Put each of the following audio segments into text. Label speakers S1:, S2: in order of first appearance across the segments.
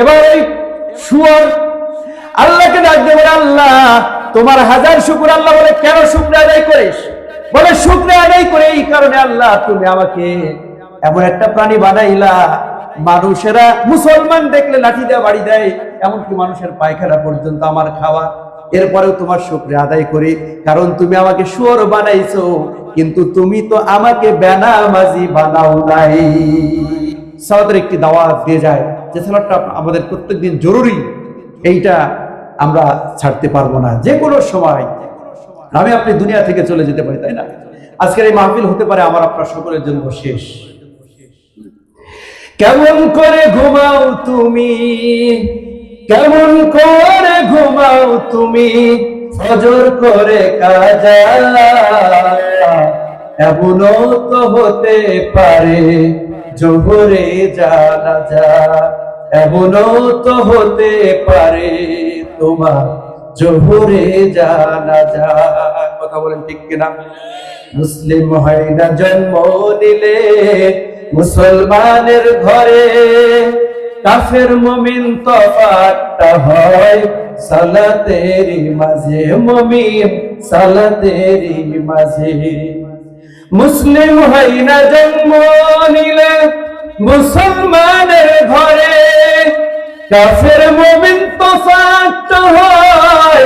S1: এবার শুয়োর আল্লাহকে ডাক দিয়ে বলে, আল্লাহ, তোমার হাজার শুকুর আল্লাহ বলে, কেন শুক্র আদায় করিস? বলে শুক্র আদায় করে এই কারণে আল্লাহ, তুমি আমাকে এমন একটা প্রাণী বানাইলা, মানুষেরা মুসলমান দেখলে লাঠি দেওয়া বাড়ি দেয়, এমনকি মানুষের পায়খানা পর্যন্ত আমার খাওয়া। এরপরেও তোমার শুক্রে আদায় করি, কারণ তুমি আমাকে শুয়োর বানাইছো, কিন্তু তুমি তো আমাকে বেনামাজি বানাও নাই। সালাতের একটি দাওয়াত দিয়ে যায়। যে সালাদটা আমাদের প্রত্যেকদিন জরুরি, এইটা আমরা ছাড়তে পারব না। যে কোনো সময়। আমি আপনি দুনিয়া থেকে চলে যেতে পারি, তাই না? আজকের এই মাহফিল হতে পারে আমার, আপনার সকলের জন্য শেষ। কেমন করে ঘুমাও তুমি? কেমন করে ঘুমাও তুমি? ফজর করে কাজা। এমনও তো হতে পারে। জোহরে জানা যা এমনও তো হতে পারে তোমার জোহরে জানা যা কথা বলেন ঠিক কিনা? মুসলিম হয় না জন্ম নিলে মুসলমানের ঘরে কাফের মুমিন তফাতটা হয় সালাতেরি মাঝে, মুমিন সালাতেরি মাঝে। মুসলিম হয় না জন্ম নিলে মুসলমানের ঘরে কাফের মুমিন তফাতটা হয়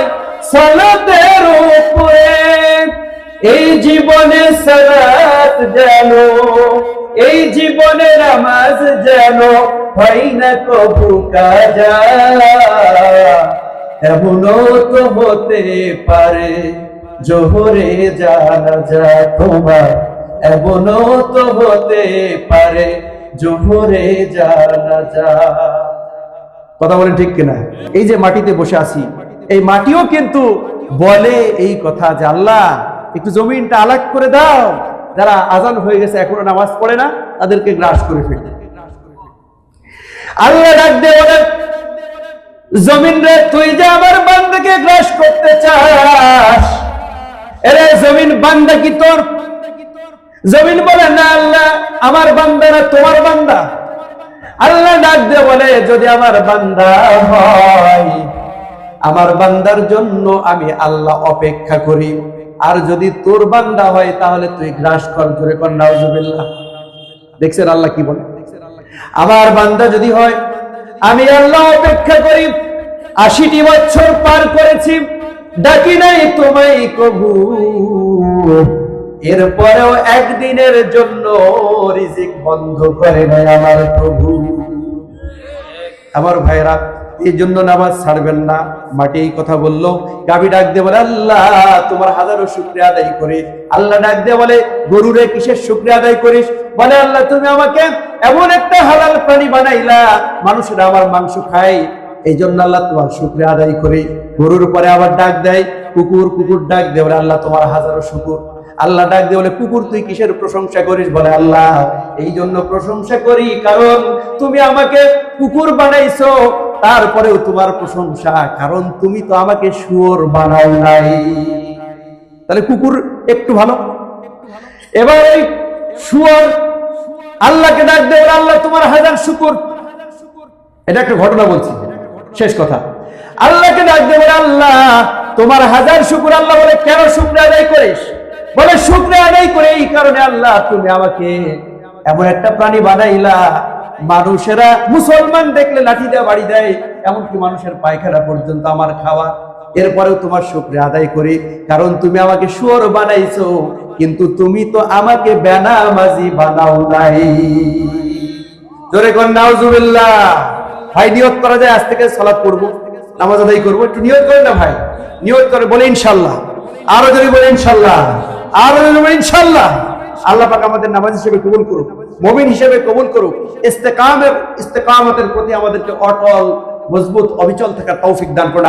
S1: সালাতের উপরে। এই জীবনে সালাত যেন, এই জীবনে নামাজ যেন হয় না কবু কাজা। এমনও তো হতে পারে জোহরে জানা যা তোমার এমনও তো হতে পারে জোহরে জানা যা কথা বলেন ঠিক কিনা? এই যে মাটিতে বসে আছি, এই মাটিও কিন্তু বলে এই কথা যে আল্লাহ, একটু জমিনটা আলাগ করে দাও। যারা আজান হয়ে গেছে, এখনও নামাজ পড়ে না, তাদেরকে গ্রাস করে ফেলে। আল্লাহ ডাক বলে জমিন রে, তুই যে আমার বান্দাকে গ্রাস করতে চাস এরে জমিন বান্দা কি তোর? জমিন বলে, না আল্লাহ, আমার বান্দা না তোমার বান্দা। আল্লাহ ডাক দিয়ে বলে, যদি আমার বান্দা হয়, আমার বান্দার জন্য আমি আল্লাহ অপেক্ষা করি। আর যদি তোর বান্দা হয়, তাহলে তুই গ্রাস কর, জোরে কর, নাউজুবিল্লাহ। দেখছেন আল্লাহ কি বলে? আমার বান্দা যদি হয়, আমি আল্লাহ অপেক্ষা করি। আশিটি বছর পার করেছি ডাকি নাই তোমায় কবু। এরপরেও একদিনের জন্য রিজিক বন্ধ করে নাই আমার প্রভু। আমার ভাইরা এই জন্য নামাজ ছাড়বেন না। মাটি এই কথা বলল। গাবি ডাক দিয়ে বলে, আল্লাহ, তোমার হাজারো শুক্রিয়া আদায় করি। আল্লাহ ডাক দিয়ে বলে, গরুরে কিসের শুক্রিয়া আদায় করিস? বলে, আল্লাহ, তুমি আমাকে এমন একটা হালাল প্রাণী বানাইলা, মানুষেরা আমার মাংস খায়। এই জন্য আল্লাহ তোমার শুক্রিয়া আদায় করি। গরুর পরে আবার ডাক দেয় কুকুর কুকুর ডাক দিয়ে বলে আল্লাহ তোমার হাজারো শুকুর। আল্লাহ ডাক দিয়ে বলে কুকুর তুই কিসের প্রশংসা করিস? বলে আল্লাহ এই জন্য প্রশংসা করি কারণ তুমি আমাকে কুকুর বানাইছো তারপরেও তোমার প্রশংসা কারণ তুমি তো আমাকে শুয়োর বানাও নাই। তাহলে কুকুর একটু ভালো। এবার ওই শুয়োর আল্লাহকে ডাক দিয়ে বলে, আল্লাহ তোমার হাজার শুকুর। এটা একটা ঘটনা বলছি। শেষ কথা। আল্লাহকে ডাক দিয়ে বলে, আল্লাহ, তোমার হাজার শুকুর আল্লাহ বলে, কেন শুক্র আদায় করিস? বলে শুক্র আদায় করে এই কারণে আল্লাহ, তুমি আমাকে এমন একটা প্রাণী বানাইলা। মানুষেরা মুসলমান দেখলে লাঠি দেওয়া বাড়ি দেয়, এমনকি মানুষের পায়খানা পর্যন্ত আমার খাওয়া। এরপরেও তোমার শুক্রে আদায় করি, কারণ তুমি আমাকে শুয়োর বানাইছো, কিন্তু তুমি তো আমাকে বেনামাজি বানাও নাই। জোরে নাউজুবিল্লাহ। ভাই, নিয়ত করা যায়, আজ থেকে সালাদ করব নামাজ আদায় করব। একটু নিয়ত করেন না ভাই? নিয়ত করে বলে ইনশাল্লাহ আরও যদি বলে ইনশাল্লাহ আরও যদি বলে ইনশাল্লাহ আল্লাহ পাক আমাদের নামাজ হিসেবে কবুল করুক। মমিন হিসেবে কবুল করুক। ইস্তেকামের, ইস্তেকামতের প্রতি আমাদেরকে অটল, মজবুত, অবিচল থাকার তৌফিক দান করুন।